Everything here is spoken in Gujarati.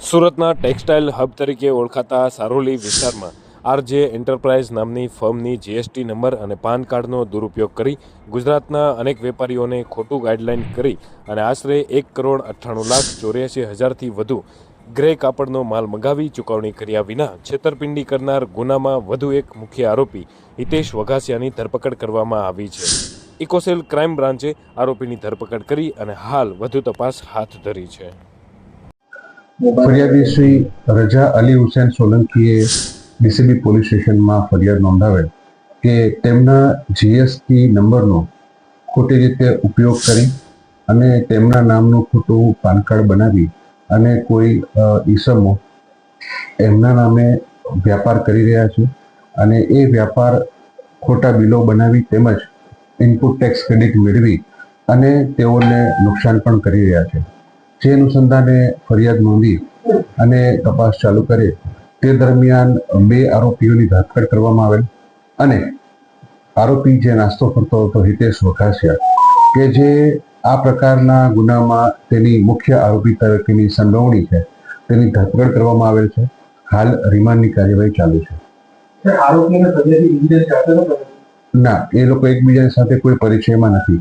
સુરતના ટેક્સટાઇલ હબ તરીકે ઓળખાતા સારોલી વિસ્તારમાં આરજે એન્ટરપ્રાઇઝ નામની ફર્મની જીએસટી નંબર અને પાન કાર્ડનો દુરુપયોગ કરી ગુજરાતના અનેક વેપારીઓને ખોટું ગાઈડલાઇન કરી અને આશરે એક કરોડ અઠ્ઠાણું લાખ ચોર્યાસી હજારથી વધુ ગ્રે કાપડનો માલ મંગાવી ચૂકવણી કર્યા વિના છેતરપિંડી કરનાર ગુનામાં વધુ એક મુખ્ય આરોપી હિતેશ વઘાસિયાની ધરપકડ કરવામાં આવી છે. ઇકોસેલ ક્રાઇમ બ્રાન્ચે આરોપીની ધરપકડ કરી અને હાલ વધુ તપાસ હાથ ધરી છે. ફરિયાદી શ્રી રજા અલી હુસેન સોલંકીએ ડીસીબી પોલીસ સ્ટેશનમાં ફરિયાદ નોંધાવેલ કે તેમના જીએસટી નંબરનો ખોટી રીતે ઉપયોગ કરી અને તેમના નામનું ખોટું પાન કાર્ડ બનાવી અને કોઈ ઈસમો એમના નામે વ્યાપાર કરી રહ્યા છે અને એ વ્યાપાર ખોટા બિલો બનાવી તેમજ ઇનપુટ ટેક્સ ક્રેડિટ મેળવી અને તેઓને નુકસાન પણ કરી રહ્યા છે. જે અનુસંધાને ફરિયાદ નોંધી અને તપાસ ચાલુ કરે તે દરમિયાન બે આરોપીઓની ધરપકડ કરવામાં આવેલ અને આરોપી જે નાસ્તો કરતો હતો હિતેશ વઘાસિયા કે જે આ પ્રકારના ગુનામાં તેની મુખ્ય આરોપી તરીકેની સંડોવણી છે તેની ધરપકડ કરવામાં આવેલ છે હાલ રિમાન્ડની કાર્યવાહી ચાલુ છે. ના એ લોકો એકબીજાની સાથે કોઈ પરિચયમાં નથી.